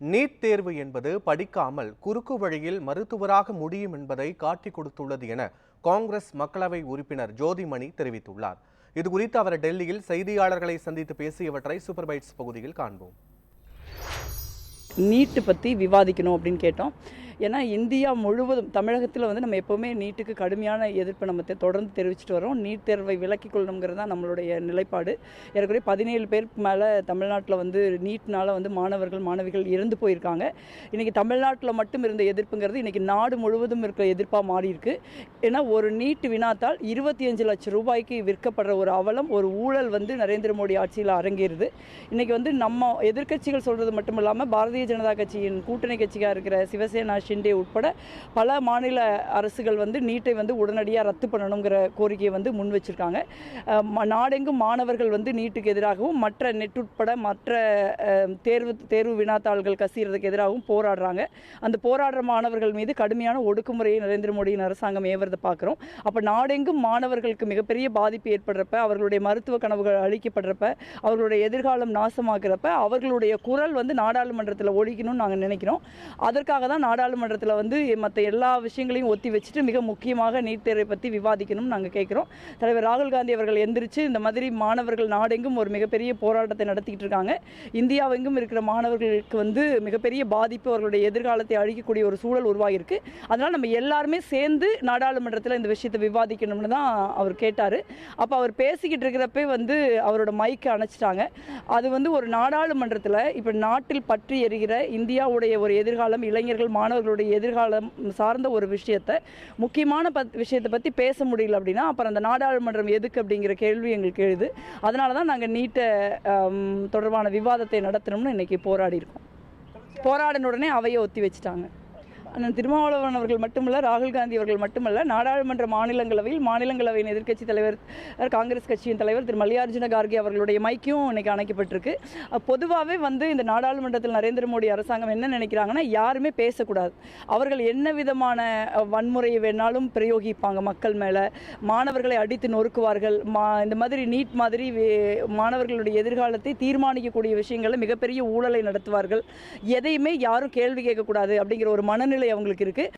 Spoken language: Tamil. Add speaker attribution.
Speaker 1: நீட் தேர்வு என்பது படிக்காமல் குறுக்கு வழியில் மருத்துவராக முடியும் என்பதை காட்டிக் கொடுத்துள்ளது என காங்கிரஸ் மக்களவை உறுப்பினர் ஜோதிமணி தெரிவித்துள்ளார். இது குறித்து அவர் டெல்லியில் செய்தியாளர்களை சந்தித்து பேசியவற்றை சூப்பர்பைட்ஸ் பகுதியில் காண்போம்.
Speaker 2: நீட்டு பற்றி விவாதிக்கணும் அப்படின்னு கேட்டோம். ஏன்னா இந்தியா முழுவதும் தமிழகத்தில் வந்து நம்ம எப்போவுமே நீட்டுக்கு கடுமையான எதிர்ப்பை நம்ம தொடர்ந்து தெரிவிச்சுட்டு வரோம் நீட் தேர்வை விலக்கிக் கொள்ளணுங்கிறது தான் நம்மளுடைய நிலைப்பாடு. ஏறக்குறைய பதினேழு பேருக்கு மேலே தமிழ்நாட்டில் வந்து நீட்னால் வந்து மாணவர்கள் மாணவிகள் இறந்து போயிருக்காங்க. இன்றைக்கி தமிழ்நாட்டில் மட்டும் இருந்த எதிர்ப்புங்கிறது இன்றைக்கி நாடு முழுவதும் இருக்கிற எதிர்ப்பாக மாறி இருக்கு ஏன்னா ஒரு நீட் வினாத்தால் இருபத்தி அஞ்சு லட்சம் ரூபாய்க்கு விற்கப்படுற ஒரு அவலம் ஒரு ஊழல் வந்து நரேந்திர மோடி ஆட்சியில் அரங்கேறுது. இன்றைக்கி வந்து நம்ம எதிர்க்கட்சிகள் சொல்கிறது மட்டும் இல்லாமல் பாரதிய ஜனதா கட்சியின் கூட்டணி கட்சியாக இருக்கிற சிவசேனா ஷிண்டே உட்பட பல மாநில அரசுகள் வந்து நீட்டை வந்து உடனடியாக ரத்து பண்ணணுங்கிற கோரிக்கையை வந்து முன் வச்சிருக்காங்க. நாடெங்கும் மாணவர்கள் வந்து நீட்டுக்கு எதிராகவும் மற்ற நெட் உட்பட மற்ற தேர்வு தேர்வு வினாத்தாள்கள் கசியறதுக்கு எதிராகவும் போராடுறாங்க. அந்த போராடுற மாணவர்கள் மீது கடுமையான ஒடுக்குமுறையை நரேந்திர மோடியின் அரசாங்கம் ஏவரதை பார்க்குறோம் அப்போ நாடெங்கும் மாணவர்களுக்கு மிகப்பெரிய பாதிப்பு ஏற்படுறப்ப அவர்களுடைய மருத்துவ கனவுகள் அழிக்கப்படுறப்ப அவர்களுடைய எதிர்காலம் நாசமாக்குறப்ப அவர்களுடைய குரல் வந்து நாடாளுமன்றத்தில் ஒழிக்கணும்னு நாங்கள் நினைக்கிறோம். அதற்காக தான் நாடாளுமன்ற நாடாளுமன்றத்தில் வந்து மற்ற எல்லா விஷயங்களையும் ஒத்தி வச்சுட்டு மிக முக்கியமாக நீட் தேர்வை பற்றி விவாதிக்கணும்னு நாங்கள் கேட்குறோம் தலைவர் ராகுல் காந்தி அவர்கள் எந்திரிச்சு இந்த மாதிரி மாணவர்கள் நாடெங்கும் ஒரு மிகப்பெரிய போராட்டத்தை நடத்திக்கிட்டு இருக்காங்க. இந்தியாவெங்கும் இருக்கிற மாணவர்களுக்கு வந்து மிகப்பெரிய பாதிப்பு அவர்களுடைய எதிர்காலத்தை அழிக்கக்கூடிய ஒரு சூழல் உருவாகியிருக்கு. அதனால் நம்ம எல்லாருமே சேர்ந்து நாடாளுமன்றத்தில் இந்த விஷயத்தை விவாதிக்கணும்னு தான் அவர் கேட்டார். அப்போ அவர் பேசிக்கிட்டு இருக்கிறப்பே வந்து அவரோட மைக்கை அணைச்சிட்டாங்க. அது வந்து ஒரு நாடாளுமன்றத்தில் இப்போ நாட்டில் பற்றி எரிகிற இந்தியாவுடைய ஒரு எதிர்காலம் இளைஞர்கள் மாணவர்கள் அவர்களுடைய எதிர்காலம் சார்ந்த ஒரு விஷயத்தை முக்கியமான பத் விஷயத்தை பற்றி பேச முடியல அப்படின்னா அப்புறம் அந்த நாடாளுமன்றம் எதுக்கு அப்படிங்கிற கேள்வி எங்களுக்கு எழுது. அதனால தான் நாங்கள் நீட்டை தொடர்பான விவாதத்தை நடத்தணும்னு இன்னைக்கு போராடி இருக்கோம். போராடின உடனே அவையை ஒத்தி வச்சுட்டாங்க. அண்ணன் திருமாவளவன் அவர்கள் மட்டுமல்ல ராகுல் காந்தி அவர்கள் மட்டுமல்ல நாடாளுமன்ற மாநிலங்களவையில் மாநிலங்களவையின் எதிர்க்கட்சி தலைவர் காங்கிரஸ் கட்சியின் தலைவர் திரு மல்லிகார்ஜுன கார்கே அவர்களுடைய மைக்கும் இன்னைக்கு அணைக்கப்பட்டிருக்கு. பொதுவாகவே வந்து இந்த நாடாளுமன்றத்தில் நரேந்திர மோடி அரசாங்கம் என்ன நினைக்கிறாங்கன்னா யாருமே பேசக்கூடாது. அவர்கள் என்ன விதமான வன்முறையை வேணாலும் பிரயோகிப்பாங்க மக்கள் மேலே. மாணவர்களை அடித்து நொறுக்குவார்கள். மா இந்த மாதிரி நீட் மாதிரி மாணவர்களுடைய எதிர்காலத்தை தீர்மானிக்கக்கூடிய விஷயங்களை மிகப்பெரிய ஊழலை நடத்துவார்கள். எதையுமே யாரும் கேள்வி கேட்கக்கூடாது அப்படிங்கிற ஒரு மனநிலை அவங்களுக்கு இருக்குது